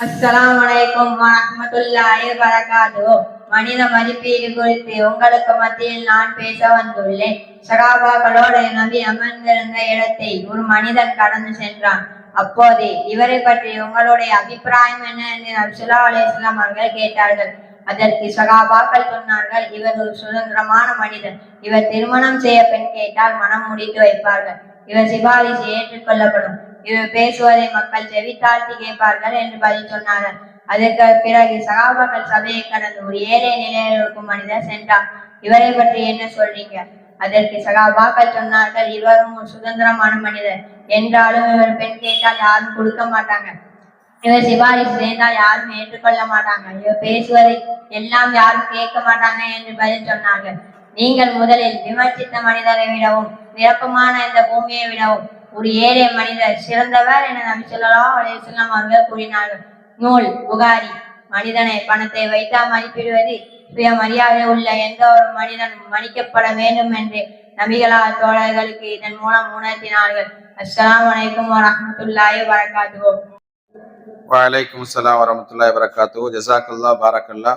அஸ்லாம் வலைக்கும் வரஹ்மத்துல்லாஹி வரகாத்துஹு மனித மதிப்பீடு குறித்து உங்களுக்கு மத்தியில் நான் பேச வந்துள்ளேன். சகாபாக்களோடு நபி அமர்ந்திருந்த இடத்தை ஒரு மனிதன் கடந்து சென்றான். அப்போது இவரை பற்றி உங்களுடைய அபிப்பிராயம் என்ன என்று நபிசுல்லா அலிஸ்லாம் அவர்கள் கேட்டார்கள். அதற்கு சகாபாக்கள் சொன்னார்கள் இவர் ஒரு சுதந்திரமான மனிதன். இவர் திருமணம் செய்ய பெண் கேட்டால் மனம் முடித்து வைப்பார்கள். இவர் சிபாரிசு ஏற்றுக்கொள்ளப்படும். இவர் பேசுவதை மக்கள் செவித்தாழ்த்தி கேட்பார்கள் என்று பதில் சொன்னார்கள். அதற்கு பிறகு சகாபாக்கள் சபையை கடந்து ஒரு ஏழை நிலையில் இருக்கும் மனிதர் சென்றார். இவரை பற்றி என்ன சொல்றீங்க? அதற்கு சகாபாக்கள் சொன்னார்கள் இவரும் ஒரு சுதந்திரமான மனிதர். என்றாலும் இவர் பெண் கேட்டால் யாரும் கொடுக்க மாட்டாங்க. இவர் சிபாரிசு செய்தால் யாரும் ஏற்றுக்கொள்ள மாட்டாங்க. இவர் பேசுவதை எல்லாம் யாரும் கேட்க மாட்டாங்க என்று பதில் சொன்னார்கள். நீங்கள் முதலில் விமர்சித்த மனிதரை விடவும் நிரப்பமான இந்த பூமியை விடவும் ஒரு ஏழை மனிதர் சிறந்தவர் என நபி சொல்லலாம். அலைஹி அவர்கள் கூறினார்கள். நூல் புகாரி மனிதனை பணத்தை வைத்தா மதிப்பிடுவது சுயமரியாதை உள்ள எந்த ஒரு மனிதன் மதிக்கப்பட வேண்டும் என்று நபிகளார் தோழர்களுக்கு இதன் மூலம் உணர்த்தினார்கள். அஸ்லாம் வலைக்கும் வரஹ்மத்துல்லாஹி வரகாத்துஹு வலைக்கும் அஸ்லாம் வரமத்துல்லாய் வரகாத்து ஜசாக்கல்லா பாரக்கல்லா